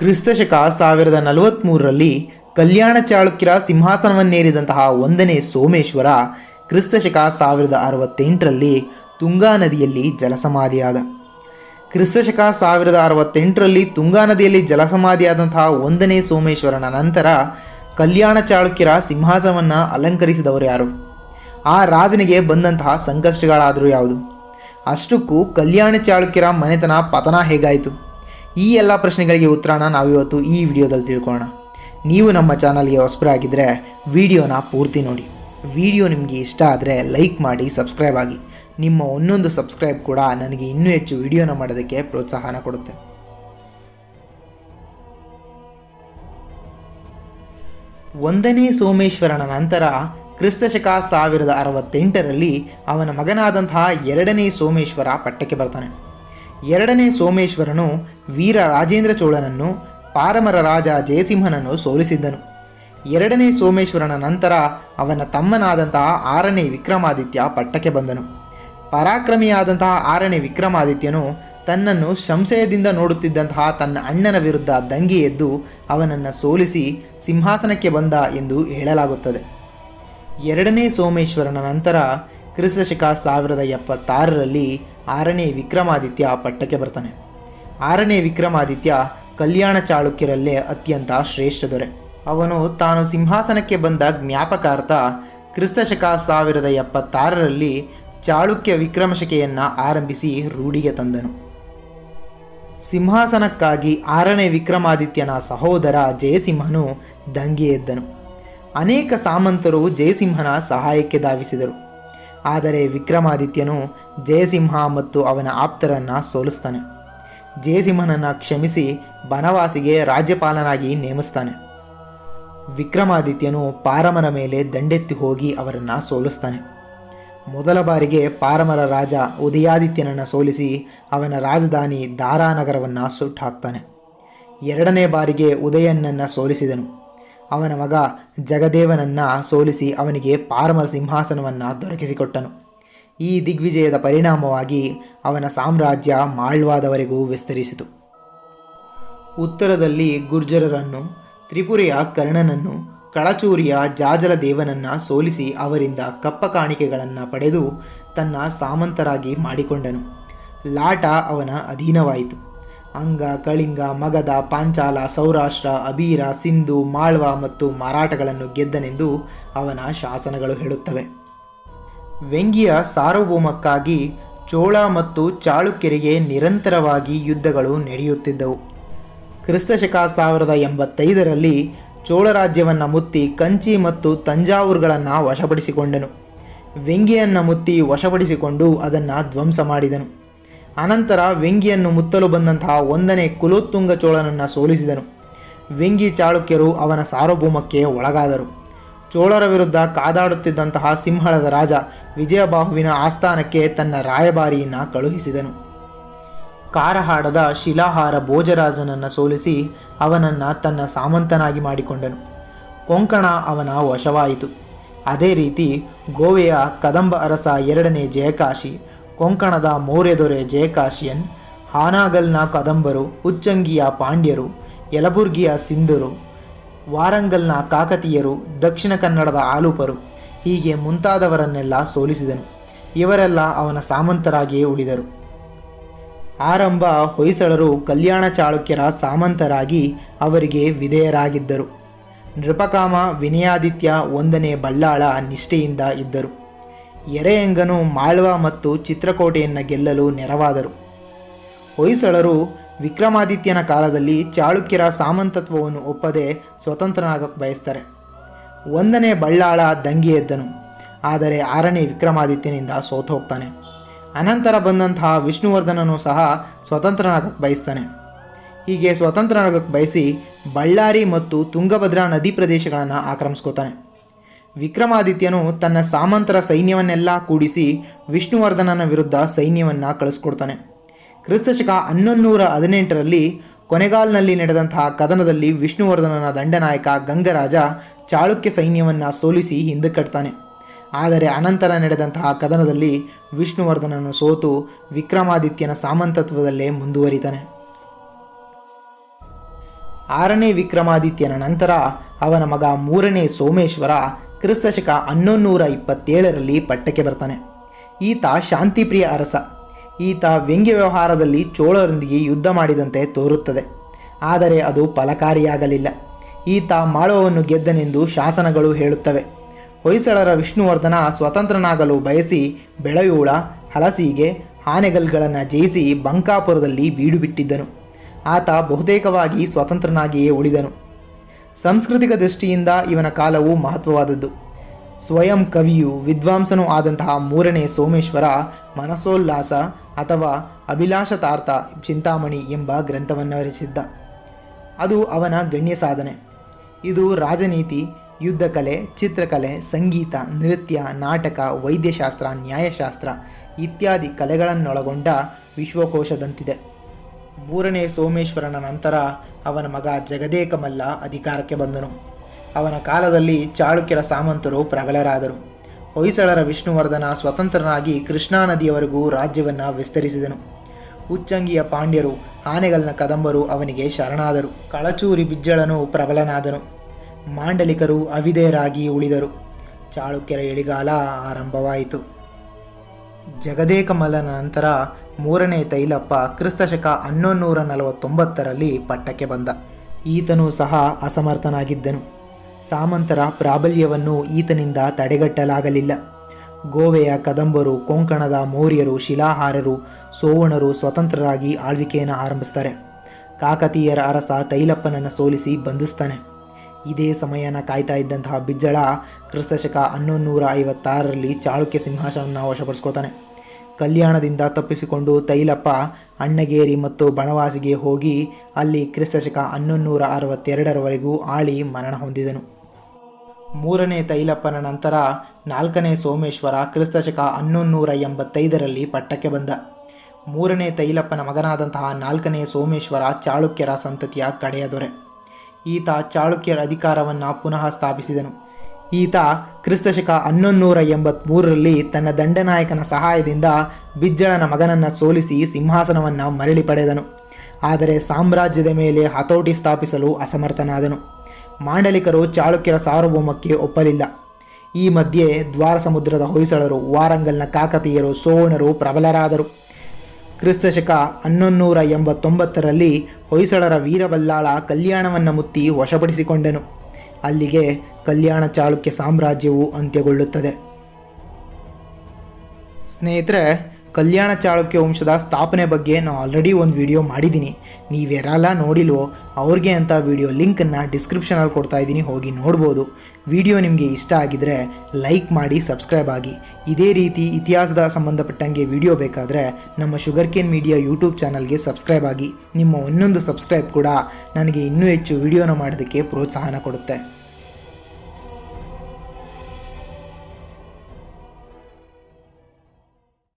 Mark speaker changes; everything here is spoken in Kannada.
Speaker 1: ಕ್ರಿಸ್ತಶಕ ಸಾವಿರದ ನಲವತ್ತ್ಮೂರರಲ್ಲಿ ಕಲ್ಯಾಣ ಚಾಳುಕ್ಯರ ಸಿಂಹಾಸನವನ್ನೇರಿದಂತಹ ಒಂದನೇ ಸೋಮೇಶ್ವರ ಕ್ರಿಸ್ತಶಕ ಸಾವಿರದ ಅರವತ್ತೆಂಟರಲ್ಲಿ ತುಂಗಾ ನದಿಯಲ್ಲಿ ಜಲಸಮಾಧಿಯಾದ. ಕ್ರಿಸ್ತಶಕ ಸಾವಿರದ ಅರವತ್ತೆಂಟರಲ್ಲಿ ತುಂಗಾ ನದಿಯಲ್ಲಿ ಜಲಸಮಾಧಿಯಾದಂತಹ ಒಂದನೇ ಸೋಮೇಶ್ವರನ ನಂತರ ಕಲ್ಯಾಣ ಚಾಳುಕ್ಯರ ಸಿಂಹಾಸನವನ್ನು ಅಲಂಕರಿಸಿದವರು ಯಾರು? ಆ ರಾಜನಿಗೆ ಬಂದಂತಹ ಸಂಕಷ್ಟಗಳಾದರೂ ಯಾವುದು? ಅಷ್ಟಕ್ಕೂ ಕಲ್ಯಾಣ ಚಾಳುಕ್ಯರ ಮನೆತನ ಪತನ ಹೇಗಾಯಿತು? ಈ ಎಲ್ಲ ಪ್ರಶ್ನೆಗಳಿಗೆ ಉತ್ತರನ ನಾವಿವತ್ತು ಈ ವಿಡಿಯೋದಲ್ಲಿ ತಿಳ್ಕೊಳ್ಳೋಣ. ನೀವು ನಮ್ಮ ಚಾನಲ್ಗೆ ಹೊಸಬರಾಗಿದ್ದರೆ ವಿಡಿಯೋನ ಪೂರ್ತಿ ನೋಡಿ. ವಿಡಿಯೋ ನಿಮಗೆ ಇಷ್ಟ ಆದರೆ ಲೈಕ್ ಮಾಡಿ, ಸಬ್ಸ್ಕ್ರೈಬ್ ಆಗಿ. ನಿಮ್ಮ ಒಂದೊಂದು ಸಬ್ಸ್ಕ್ರೈಬ್ ಕೂಡ ನನಗೆ ಇನ್ನೂ ಹೆಚ್ಚು ವಿಡಿಯೋನ ಮಾಡೋದಕ್ಕೆ ಪ್ರೋತ್ಸಾಹನ ಕೊಡುತ್ತೆ. ಒಂದನೇ ಸೋಮೇಶ್ವರನ ನಂತರ ಕ್ರಿಸ್ತಶಕ ಸಾವಿರದ ಅರವತ್ತೆಂಟರಲ್ಲಿ ಅವನ ಮಗನಾದಂತಹ ಎರಡನೇ ಸೋಮೇಶ್ವರ ಪಟ್ಟಕ್ಕೆ ಬರ್ತಾನೆ. ಎರಡನೇ ಸೋಮೇಶ್ವರನು ವೀರ ರಾಜೇಂದ್ರ ಚೋಳನನ್ನು, ಪಾರಮರ ರಾಜ ಜಯಸಿಂಹನನ್ನು ಸೋಲಿಸಿದ್ದನು. ಎರಡನೇ ಸೋಮೇಶ್ವರನ ನಂತರ ಅವನ ತಮ್ಮನಾದಂತಹ ಆರನೇ ವಿಕ್ರಮಾದಿತ್ಯ ಪಟ್ಟಕ್ಕೆ ಬಂದನು. ಪರಾಕ್ರಮಿಯಾದಂತಹ ಆರನೇ ವಿಕ್ರಮಾದಿತ್ಯನು ತನ್ನನ್ನು ಸಂಶಯದಿಂದ ನೋಡುತ್ತಿದ್ದಂತಹ ತನ್ನ ಅಣ್ಣನ ವಿರುದ್ಧ ದಂಗೆ ಎದ್ದು ಅವನನ್ನು ಸೋಲಿಸಿ ಸಿಂಹಾಸನಕ್ಕೆ ಬಂದ ಎಂದು ಹೇಳಲಾಗುತ್ತದೆ. ಎರಡನೇ ಸೋಮೇಶ್ವರನ ನಂತರ ಕ್ರಿಸ್ತಶಕ ಸಾವಿರದ ಎಪ್ಪತ್ತಾರರಲ್ಲಿ ಆರನೇ ವಿಕ್ರಮಾದಿತ್ಯ ಪಟ್ಟಕ್ಕೆ ಬರ್ತಾನೆ. ಆರನೇ ವಿಕ್ರಮಾದಿತ್ಯ ಕಲ್ಯಾಣ ಚಾಳುಕ್ಯರಲ್ಲೇ ಅತ್ಯಂತ ಶ್ರೇಷ್ಠ ದೊರೆ. ಅವನು ತಾನು ಸಿಂಹಾಸನಕ್ಕೆ ಬಂದ ಜ್ಞಾಪಕಾರ್ಥ ಕ್ರಿಸ್ತಶಕ ಸಾವಿರದ ಎಪ್ಪತ್ತಾರರಲ್ಲಿ ಚಾಳುಕ್ಯ ವಿಕ್ರಮಶಕೆಯನ್ನು ಆರಂಭಿಸಿ ರೂಢಿಗೆ ತಂದನು. ಸಿಂಹಾಸನಕ್ಕಾಗಿ ಆರನೇ ವಿಕ್ರಮಾದಿತ್ಯನ ಸಹೋದರ ಜಯಸಿಂಹನು ದಂಗೆ ಎದ್ದನು. ಅನೇಕ ಸಾಮಂತರು ಜಯಸಿಂಹನ ಸಹಾಯಕ್ಕೆ ಧಾವಿಸಿದರು. ಆದರೆ ವಿಕ್ರಮಾದಿತ್ಯನು ಜಯಸಿಂಹ ಮತ್ತು ಅವನ ಆಪ್ತರನ್ನು ಸೋಲಿಸ್ತಾನೆ. ಜಯಸಿಂಹನನ್ನು ಕ್ಷಮಿಸಿ ಬನವಾಸಿಗೆ ರಾಜ್ಯಪಾಲನಾಗಿ ನೇಮಿಸ್ತಾನೆ. ವಿಕ್ರಮಾದಿತ್ಯನು ಪಾರಮರ ಮೇಲೆ ದಂಡೆತ್ತಿ ಹೋಗಿ ಅವರನ್ನು ಸೋಲಿಸ್ತಾನೆ. ಮೊದಲ ಬಾರಿಗೆ ಪಾರಮರ ರಾಜ ಉದಯಾದಿತ್ಯನನ್ನು ಸೋಲಿಸಿ ಅವನ ರಾಜಧಾನಿ ದಾರಾನಗರವನ್ನು ಸುಟ್ಟು ಹಾಕ್ತಾನೆ ಎರಡನೇ ಬಾರಿಗೆ ಉದಯನನ್ನು ಸೋಲಿಸಿದನು. ಅವನ ಮಗ ಜಗದೇವನನ್ನು ಸೋಲಿಸಿ ಅವನಿಗೆ ಪಾರಮರ ಸಿಂಹಾಸನವನ್ನು ದೊರಕಿಸಿಕೊಟ್ಟನು. ಈ ದಿಗ್ವಿಜಯದ ಪರಿಣಾಮವಾಗಿ ಅವನ ಸಾಮ್ರಾಜ್ಯ ಮಾಳ್ವಾದವರೆಗೂ ವಿಸ್ತರಿಸಿತು. ಉತ್ತರದಲ್ಲಿ ಗುರ್ಜರರನ್ನು, ತ್ರಿಪುರೆಯ ಕರ್ಣನನ್ನು, ಕಳಚೂರಿಯ ಜಾಜಲ ದೇವನನ್ನು ಸೋಲಿಸಿ ಅವರಿಂದ ಕಪ್ಪ ಕಾಣಿಕೆಗಳನ್ನು ಪಡೆದು ತನ್ನ ಸಾಮಂತರಾಗಿ ಮಾಡಿಕೊಂಡನು. ಲಾಟ ಅವನ ಅಧೀನವಾಯಿತು. ಅಂಗ, ಕಳಿಂಗ ಮಗಧ ಪಾಂಚಾಲ, ಸೌರಾಷ್ಟ್ರ, ಅಬೀರ, ಸಿಂಧು, ಮಾಳ್ವ ಮತ್ತು ಮರಾಠಗಳನ್ನು ಗೆದ್ದನೆಂದು ಅವನ ಶಾಸನಗಳು ಹೇಳುತ್ತವೆ. ವೆಂಗಿಯ ಸಾರ್ವಭೌಮಕ್ಕಾಗಿ ಚೋಳ ಮತ್ತು ಚಾಳುಕ್ಯರಿಗೆ ನಿರಂತರವಾಗಿ ಯುದ್ಧಗಳು ನಡೆಯುತ್ತಿದ್ದವು. ಕ್ರಿಸ್ತಶಕ ಸಾವಿರದ ಎಂಬತ್ತೈದರಲ್ಲಿ ಚೋಳ ರಾಜ್ಯವನ್ನು ಮುತ್ತಿ ಕಂಚಿ ಮತ್ತು ತಂಜಾವೂರುಗಳನ್ನು ವಶಪಡಿಸಿಕೊಂಡನು. ವೆಂಗಿಯನ್ನು ಮುತ್ತಿ ವಶಪಡಿಸಿಕೊಂಡು ಅದನ್ನು ಧ್ವಂಸ ಮಾಡಿದನು. ಅನಂತರ ವೆಂಗಿಯನ್ನು ಮುತ್ತಲು ಬಂದಂತಹ ಒಂದನೇ ಕುಲೋತ್ತುಂಗ ಚೋಳನನ್ನು ಸೋಲಿಸಿದನು. ವೆಂಗಿ ಚಾಳುಕ್ಯರು ಅವನ ಸಾರ್ವಭೌಮಕ್ಕೆ ಒಳಗಾದರು. ಚೋಳರ ವಿರುದ್ಧ ಕಾದಾಡುತ್ತಿದ್ದಂತಹ ಸಿಂಹಳದ ರಾಜ ವಿಜಯಬಾಹುವಿನ ಆಸ್ಥಾನಕ್ಕೆ ತನ್ನ ರಾಯಭಾರಿಯನ್ನು ಕಳುಹಿಸಿದನು. ಕಾರಹಾಡದ ಶಿಲಾಹಾರ ಭೋಜರಾಜನನ್ನು ಸೋಲಿಸಿ ಅವನನ್ನು ತನ್ನ ಸಾಮಂತನಾಗಿ ಮಾಡಿಕೊಂಡನು. ಕೊಂಕಣ ಅವನ ವಶವಾಯಿತು. ಅದೇ ರೀತಿ ಗೋವೆಯ ಕದಂಬ ಅರಸ ಎರಡನೇ ಜಯಕಾಶಿ ಕೊಂಕಣದ ಮೌರ್ಯದೊರೆ ಜಯಕಾಶಿಯನ್, ಹಾನಾಗಲ್ನ ಕದಂಬರು, ಉಚ್ಚಂಗಿಯ ಪಾಂಡ್ಯರು, ಯಲಬುರ್ಗಿಯ ಸಿಂಧರು, ವಾರಂಗಲ್ನ ಕಾಕತೀಯರು, ದಕ್ಷಿಣ ಕನ್ನಡದ ಆಲೂಪರು, ಹೀಗೆ ಮುಂತಾದವರನ್ನೆಲ್ಲ ಸೋಲಿಸಿದನು. ಇವರೆಲ್ಲ ಅವನ ಸಾಮಂತರಾಗಿಯೇ ಉಳಿದರು. ಆರಂಭ ಹೊಯ್ಸಳರು ಕಲ್ಯಾಣ ಚಾಳುಕ್ಯರ ಸಾಮಂತರಾಗಿ ಅವರಿಗೆ ವಿಧೇಯರಾಗಿದ್ದರು. ನೃಪಕಾಮ ವಿನಯಾದಿತ್ಯ ಒಂದನೇ ಬಲ್ಲಾಳ ನಿಷ್ಠೆಯಿಂದ ಇದ್ದರು. ಎರೆಯಂಗನು ಮಾಳ್ವ ಮತ್ತು ಚಿತ್ರಕೋಟೆಯನ್ನು ಗೆಲ್ಲಲು ನೆರವಾದರು. ಹೊಯ್ಸಳರು ವಿಕ್ರಮಾದಿತ್ಯನ ಕಾಲದಲ್ಲಿ ಚಾಳುಕ್ಯರ ಸಾಮಂತತ್ವವನ್ನು ಒಪ್ಪದೆ ಸ್ವತಂತ್ರನಾಗಕ್ಕೆ ಬಯಸ್ತಾರೆ. ಒಂದನೇ ಬಳ್ಳಾಳ ದಂಗೆ ಎದ್ದನು ಆದರೆ ಆರನೇ ವಿಕ್ರಮಾದಿತ್ಯನಿಂದ ಸೋತು ಹೋಗ್ತಾನೆ ಅನಂತರ ಬಂದಂತಹ ವಿಷ್ಣುವರ್ಧನನು ಸಹ ಸ್ವತಂತ್ರನಾಗಕ್ಕೆ ಬಯಸ್ತಾನೆ. ಹೀಗೆ ಸ್ವತಂತ್ರನಾಗಕ್ಕೆ ಬಯಸಿ ಬಳ್ಳಾರಿ ಮತ್ತು ತುಂಗಭದ್ರಾ ನದಿ ಪ್ರದೇಶಗಳನ್ನು ಆಕ್ರಮಿಸ್ಕೋತಾನೆ. ವಿಕ್ರಮಾದಿತ್ಯನು ತನ್ನ ಸಾಮಂತರ ಸೈನ್ಯವನ್ನೆಲ್ಲ ಕೂಡಿಸಿ ವಿಷ್ಣುವರ್ಧನನ ವಿರುದ್ಧ ಸೈನ್ಯವನ್ನು ಕಳಿಸ್ಕೊಡ್ತಾನೆ. ಕ್ರಿಸ್ತಶಕ ಹನ್ನೊಂದುನೂರ ಹದಿನೆಂಟರಲ್ಲಿ ಕೊನೆಗಾಲ್ನಲ್ಲಿ ನಡೆದಂತಹ ಕದನದಲ್ಲಿ ವಿಷ್ಣುವರ್ಧನನ ದಂಡನಾಯಕ ಗಂಗರಾಜ ಚಾಳುಕ್ಯ ಸೈನ್ಯವನ್ನು ಸೋಲಿಸಿ ಹಿಂದಕ್ಕಟ್ತಾನೆ ಆದರೆ ಅನಂತರ ನಡೆದಂತಹ ಕದನದಲ್ಲಿ ವಿಷ್ಣುವರ್ಧನನು ಸೋತು ವಿಕ್ರಮಾದಿತ್ಯನ ಸಾಮಂತತ್ವದಲ್ಲೇ ಮುಂದುವರಿತಾನೆ. ಆರನೇ ವಿಕ್ರಮಾದಿತ್ಯನ ನಂತರ ಅವನ ಮಗ ಮೂರನೇ ಸೋಮೇಶ್ವರ ಕ್ರಿಸ್ತಶಕ ಹನ್ನೊಂದುನೂರ ಇಪ್ಪತ್ತೇಳರಲ್ಲಿ ಪಟ್ಟಕ್ಕೆ ಬರ್ತಾನೆ. ಈತ ಶಾಂತಿಪ್ರಿಯ ಅರಸ. ಈತ ವ್ಯಂಗ್ಯ ವ್ಯವಹಾರದಲ್ಲಿ ಚೋಳರೊಂದಿಗೆ ಯುದ್ಧ ಮಾಡಿದಂತೆ ತೋರುತ್ತದೆ. ಆದರೆ ಅದು ಫಲಕಾರಿಯಾಗಲಿಲ್ಲ. ಈತ ಮಾಳವವನ್ನು ಗೆದ್ದನೆಂದು ಶಾಸನಗಳು ಹೇಳುತ್ತವೆ. ಹೊಯ್ಸಳರ ವಿಷ್ಣುವರ್ಧನ ಸ್ವತಂತ್ರನಾಗಲು ಬಯಸಿ ಬೆಳೆಯೂಳ, ಹಲಸಿಗೆ, ಆನೆಗಲ್ಗಳನ್ನು ಜಯಿಸಿ ಬಂಕಾಪುರದಲ್ಲಿ ಬೀಡುಬಿಟ್ಟಿದ್ದನು. ಆತ ಬಹುತೇಕವಾಗಿ ಸ್ವತಂತ್ರನಾಗಿಯೇ ಉಳಿದನು. ಸಾಂಸ್ಕೃತಿಕ ದೃಷ್ಟಿಯಿಂದ ಇವನ ಕಾಲವು ಮಹತ್ವವಾದದ್ದು. ಸ್ವಯಂ ಕವಿಯು ವಿದ್ವಾಂಸನೂ ಆದಂತಹ ಮೂರನೇ ಸೋಮೇಶ್ವರ, ಮನಸೋಲ್ಲಾಸ ಅಥವಾ ಅಭಿಲಾಷತಾರ್ಥ ಚಿಂತಾಮಣಿ ಎಂಬ ಗ್ರಂಥವನ್ನು ರಚಿಸಿದ್ದ ಅದು ಅವನ ಗಣ್ಯ ಸಾಧನೆ. ಇದು ರಾಜನೀತಿ, ಯುದ್ಧಕಲೆ, ಚಿತ್ರಕಲೆ, ಸಂಗೀತ, ನೃತ್ಯ, ನಾಟಕ, ವೈದ್ಯಶಾಸ್ತ್ರ, ನ್ಯಾಯಶಾಸ್ತ್ರ ಇತ್ಯಾದಿ ಕಲೆಗಳನ್ನೊಳಗೊಂಡ ವಿಶ್ವಕೋಶದಂತಿದೆ. ಮೂರನೇ ಸೋಮೇಶ್ವರನ ನಂತರ ಅವನ ಮಗ ಜಗದೇಕಮಲ್ಲ ಅಧಿಕಾರಕ್ಕೆ ಬಂದನು. ಅವನ ಕಾಲದಲ್ಲಿ ಚಾಳುಕ್ಯರ ಸಾಮಂತರು ಪ್ರಬಲರಾದರು. ಹೊಯ್ಸಳರ ವಿಷ್ಣುವರ್ಧನ ಸ್ವತಂತ್ರನಾಗಿ ಕೃಷ್ಣಾ ನದಿಯವರೆಗೂ ರಾಜ್ಯವನ್ನು ವಿಸ್ತರಿಸಿದನು. ಉಚ್ಚಂಗಿಯ ಪಾಂಡ್ಯರು, ಆನೆಗಲ್ನ ಕದಂಬರು ಅವನಿಗೆ ಶರಣಾದರು. ಕಳಚೂರಿ ಬಿಜ್ಜಳನು ಪ್ರಬಲನಾದನು. ಮಾಂಡಲಿಕರು ಅವಿಧೇಯರಾಗಿ ಉಳಿದರು. ಚಾಳುಕ್ಯರ ಎಳಿಗಾಲ ಆರಂಭವಾಯಿತು. ಜಗದೇಕಮಲ್ಲನ ನಂತರ ಮೂರನೇ ತೈಲಪ್ಪ ಕ್ರಿಸ್ತಶಕ ಹನ್ನೊಂದುನೂರ ನಲವತ್ತೊಂಬತ್ತರಲ್ಲಿ ಪಟ್ಟಕ್ಕೆ ಬಂದ. ಈತನೂ ಸಹ ಅಸಮರ್ಥನಾಗಿದ್ದನು. ಸಾಮಂತರ ಪ್ರಾಬಲ್ಯವನ್ನು ಈತನಿಂದ ತಡೆಗಟ್ಟಲಾಗಲಿಲ್ಲ. ಗೋವೆಯ ಕದಂಬರು, ಕೊಂಕಣದ ಮೌರ್ಯರು, ಶಿಲಾಹಾರರು, ಸೋವಣರು ಸ್ವತಂತ್ರರಾಗಿ ಆಳ್ವಿಕೆಯನ್ನು ಆರಂಭಿಸ್ತಾರೆ. ಕಾಕತೀಯರ ಅರಸ ತೈಲಪ್ಪನನ್ನು ಸೋಲಿಸಿ ಬಂಧಿಸ್ತಾನೆ. ಇದೇ ಸಮಯನ ಕಾಯ್ತಾ ಇದ್ದಂತಹ ಬಿಜ್ಜಳ ಕ್ರಿಸ್ತಶಕ ಹನ್ನೊಂದುನೂರ ಐವತ್ತಾರರಲ್ಲಿ ಚಾಳುಕ್ಯ ಸಿಂಹಾಸನವನ್ನು ವಶಪಡಿಸ್ಕೋತಾನೆ ಕಲ್ಯಾಣದಿಂದ ತಪ್ಪಿಸಿಕೊಂಡು ತೈಲಪ್ಪ, ಅಣ್ಣಗೇರಿ ಮತ್ತು ಬಣವಾಸಿಗೆ ಹೋಗಿ ಅಲ್ಲಿ ಕ್ರಿಸ್ತಶಕ ಹನ್ನೊಂದುನೂರ ಅರವತ್ತೆರಡರವರೆಗೂ ಆಳಿ ಮರಣ ಹೊಂದಿದನು. ಮೂರನೇ ತೈಲಪ್ಪನ ನಂತರ ನಾಲ್ಕನೇ ಸೋಮೇಶ್ವರ ಕ್ರಿಸ್ತಶಕ ಹನ್ನೊಂದುನೂರ ಎಂಬತ್ತೈದರಲ್ಲಿ ಪಟ್ಟಕ್ಕೆ ಬಂದ. ಮೂರನೇ ತೈಲಪ್ಪನ ಮಗನಾದಂತಹ ನಾಲ್ಕನೇ ಸೋಮೇಶ್ವರ ಚಾಳುಕ್ಯರ ಸಂತತಿಯ ಕಡೆಯ ದೊರೆ. ಈತ ಚಾಳುಕ್ಯರ ಅಧಿಕಾರವನ್ನು ಪುನಃ ಸ್ಥಾಪಿಸಿದನು. ಈತ ಕ್ರಿಸ್ತಶಕ ಹನ್ನೊಂದುನೂರ ಎಂಬತ್ಮೂರರಲ್ಲಿ ತನ್ನ ದಂಡನಾಯಕನ ಸಹಾಯದಿಂದ ಬಿಜ್ಜಳನ ಮಗನನ್ನು ಸೋಲಿಸಿ ಸಿಂಹಾಸನವನ್ನು ಮರಳಿ ಪಡೆದನು. ಆದರೆ ಸಾಮ್ರಾಜ್ಯದ ಮೇಲೆ ಹತೋಟಿ ಸ್ಥಾಪಿಸಲು ಅಸಮರ್ಥನಾದನು. ಮಾಂಡಲಿಕರು ಚಾಳುಕ್ಯರ ಸಾರ್ವಭೌಮಕ್ಕೆ ಒಪ್ಪಲಿಲ್ಲ. ಈ ಮಧ್ಯೆ ದ್ವಾರಸಮುದ್ರದ ಹೊಯ್ಸಳರು, ವಾರಂಗಲ್ನ ಕಾಕತೀಯರು ಸೋಣರು ಪ್ರಬಲರಾದರು. ಕ್ರಿಸ್ತಶಕ ಹನ್ನೊಂದುನೂರ ಎಂಬತ್ತೊಂಬತ್ತರಲ್ಲಿ ಹೊಯ್ಸಳರ ವೀರಬಲ್ಲಾಳ ಕಲ್ಯಾಣವನ್ನು ಮುತ್ತಿ ವಶಪಡಿಸಿಕೊಂಡನು. ಅಲ್ಲಿಗೆ ಕಲ್ಯಾಣ ಚಾಳುಕ್ಯ ಸಾಮ್ರಾಜ್ಯವು ಅಂತ್ಯಗೊಳ್ಳುತ್ತದೆ. ಸ್ನೇಹಿತರೆ ಕಲ್ಯಾಣ ಚಾಳುಕ್ಯ ವಂಶದ ಸ್ಥಾಪನೆ ಬಗ್ಗೆ ನಾನು ಆಲ್ರೆಡಿ ಒಂದು ವಿಡಿಯೋ ಮಾಡಿದ್ದೀನಿ ನೀವೆರಲ್ಲ ನೋಡಿಲ್ವೋ, ಅವ್ರಿಗೆ ಅಂತ ವಿಡಿಯೋ ಲಿಂಕನ್ನು ಡಿಸ್ಕ್ರಿಪ್ಷನಲ್ಲಿ ಕೊಡ್ತಾ ಇದ್ದೀನಿ ಹೋಗಿ ನೋಡ್ಬೋದು. ವಿಡಿಯೋ ನಿಮಗೆ ಇಷ್ಟ ಆಗಿದರೆ ಲೈಕ್ ಮಾಡಿ ಸಬ್ಸ್ಕ್ರೈಬ್ ಆಗಿ. ಇದೇ ರೀತಿ ಇತಿಹಾಸದ ಸಂಬಂಧಪಟ್ಟಂಗೆ ವಿಡಿಯೋ ಬೇಕಾದರೆ ನಮ್ಮ ಶುಗರ್ ಕೇನ್ ಮೀಡಿಯಾ ಯೂಟ್ಯೂಬ್ ಚಾನಲ್ಗೆ ಸಬ್ಸ್ಕ್ರೈಬ್ ಆಗಿ. ನಿಮ್ಮ ಒಂದೊಂದು ಸಬ್ಸ್ಕ್ರೈಬ್ ಕೂಡ ನನಗೆ ಇನ್ನೂ ಹೆಚ್ಚು ವಿಡಿಯೋನ ಮಾಡೋದಕ್ಕೆ ಪ್ರೋತ್ಸಾಹನ ಕೊಡುತ್ತೆ.